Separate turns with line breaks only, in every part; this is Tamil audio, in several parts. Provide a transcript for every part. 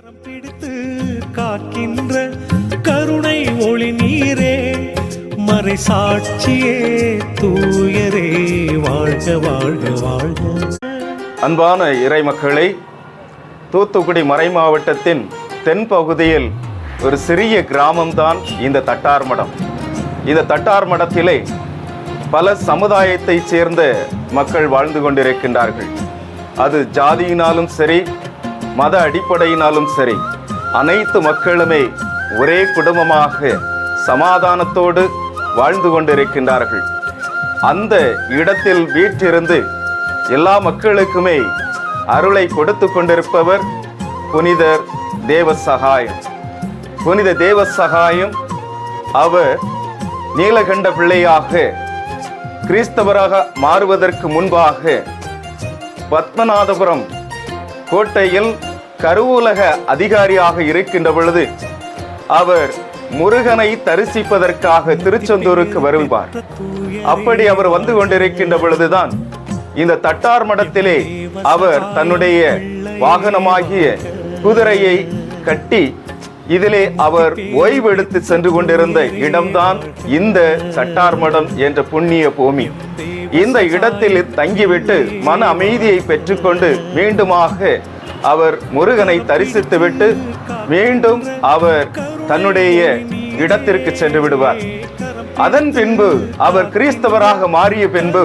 கரம் பிடித்து காக்கின்ற கருணை ஒளி நீரே மறை சாட்சியே தூயரே வாழ்க வாழ்க வாழ்க.
அன்பான இறைமக்களை தூத்துக்குடி மறை மாவட்டத்தின் தென் பகுதியில் ஒரு சிறிய கிராமம்தான் இந்த தட்டார் மடம். இந்த தட்டார் மடத்திலே பல சமுதாயத்தைச் சேர்ந்த மக்கள் வாழ்ந்து கொண்டிருக்கின்றார்கள். அது ஜாதியினாலும் சரி மத அடிப்படையினாலும் சரி அனைத்து மக்களுமே ஒரே குடும்பமாக சமாதானத்தோடு வாழ்ந்து கொண்டிருக்கின்றார்கள். அந்த இடத்தில் வீற்றிருந்து எல்லா மக்களுக்குமே அருளை கொடுத்து கொண்டிருப்பவர் புனிதர் தேவ சகாயம் புனித தேவ சகாயம் அவர் நீலகண்ட பிள்ளையாக கிறிஸ்தவராக மாறுவதற்கு முன்பாக பத்மநாதபுரம் கோட்டையில் கருவூலக அதிகாரியாக இருக்கின்ற பொழுது அவர் முருகனை தரிசிப்பதற்காக திருச்செந்தூருக்கு வருவார். அப்படி அவர் வந்து கொண்டிருக்கின்ற பொழுதுதான் இந்த தட்டார் மடத்திலே அவர் தன்னுடைய வாகனமாகிய குதிரையை கட்டி இதிலே அவர் ஓய்வெடுத்து சென்று கொண்டிருந்த இடம்தான் இந்த சட்டார் மடம் என்ற புண்ணிய பூமி. இந்த இடத்தில் தங்கிவிட்டு மன அமைதியை பெற்றுக்கொண்டு மீண்டுமாக அவர் முருகனை தரிசித்துவிட்டு மீண்டும் அவர் தன்னுடைய இடத்திற்கு சென்று விடுவார். அதன் பின்பு அவர் கிறிஸ்தவராக மாறிய பின்பு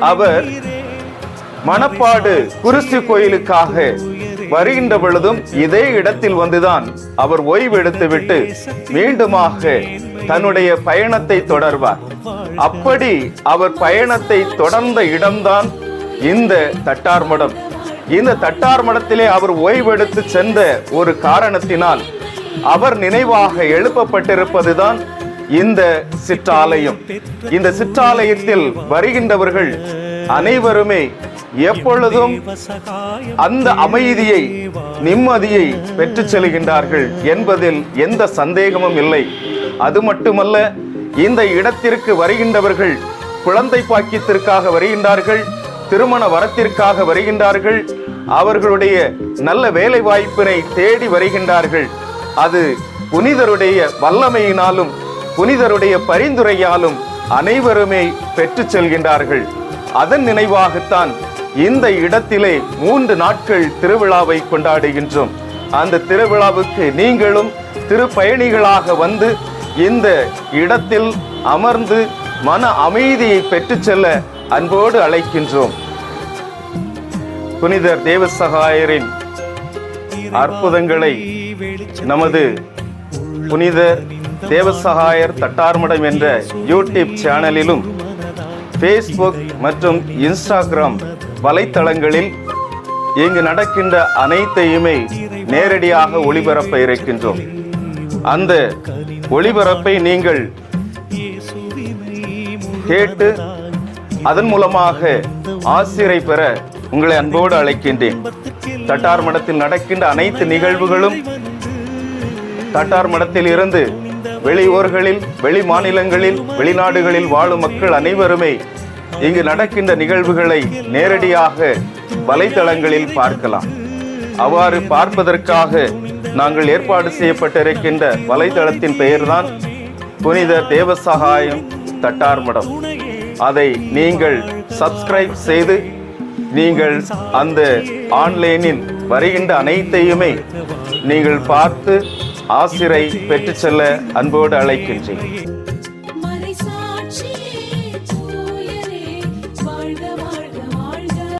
அவர் மணப்பாடு குருசி கோயிலுக்காக வருகின்ற பொழுதும் இதே இடத்தில் வந்துதான் அவர் ஓய்வு எடுத்துவிட்டு மீண்டுமாக தன்னுடைய பயணத்தை தொடர்வார். அப்படி அவர் பயணத்தை தொடர்ந்த இடம்தான் இந்த தட்டார் மடம். இந்த தட்டார் மடத்திலே அவர் ஓய்வெடுத்து சென்ற ஒரு காரணத்தினால் அவர் நினைவாக எழுப்பப்பட்டிருப்பதுதான் இந்த சிற்றாலயம். இந்த சிற்றாலயத்தில் வருகின்றவர்கள் அனைவருமே எப்பொழுதும் அந்த அமைதியை நிம்மதியை பெற்றுச் செல்கின்றார்கள் என்பதில் எந்த சந்தேகமும் இல்லை. அது மட்டுமல்ல இந்த இடத்திற்கு வருகின்றவர்கள் குழந்தை பாக்கியத்திற்காக வருகின்றார்கள் திருமண வரத்திற்காக வருகின்றார்கள் அவர்களுடைய நல்ல வேலை வாய்ப்பினை தேடி வருகின்றார்கள். அது புனிதருடைய வல்லமையினாலும் புனிதருடைய பரிந்துரையாலும் அனைவருமே பெற்று செல்கின்றார்கள். அதன் நினைவாகத்தான் இந்த இடத்திலே மூன்று நாட்கள் திருவிழாவை கொண்டாடுகின்றோம். அந்த திருவிழாவுக்கு நீங்களும் திருப்பயணிகளாக வந்து இந்த இடத்தில் அமர்ந்து மன அமைதியை பெற்று செல்ல அன்போடு அழைக்கின்றோம். புனிதர் தேவசகாயரின் அற்புதங்களை நமது புனித தேவசகாயர் தட்டார்மடம் என்ற யூடியூப் சேனலிலும் ஃபேஸ்புக் மற்றும் இன்ஸ்டாகிராம் வலைத்தளங்களில் இங்கு நடக்கின்ற அனைத்தையுமே நேரடியாக ஒளிபரப்ப இருக்கின்றோம். அந்த ஒளிபரப்பை நீங்கள் கேட்டு அதன் மூலமாக ஆசிரியரை பெற உங்களை அன்போடு அழைக்கின்றேன். தட்டார் மடத்தில் நடக்கின்ற அனைத்து நிகழ்வுகளும் தட்டார் மடத்தில் இருந்து வெளியூர்களில் வெளி மாநிலங்களில் வெளிநாடுகளில் வாழும் மக்கள் அனைவருமே இங்கு நடக்கின்ற நிகழ்வுகளை நேரடியாக வலைத்தளங்களில் பார்க்கலாம். அவ்வாறு பார்ப்பதற்காக நாங்கள் ஏற்பாடு செய்யப்பட்டிருக்கின்ற வலைத்தளத்தின் பெயர்தான் புனித தேவசகாயம் தட்டார் மடம். அதை நீங்கள் சப்ஸ்கிரைப் செய்து நீங்கள் அந்த ஆன்லைனில் வருகின்ற அனைத்தையுமே நீங்கள் பார்த்து ஆசிரை பெற்று செல்ல அன்போடு அழைக்கின்றேன்.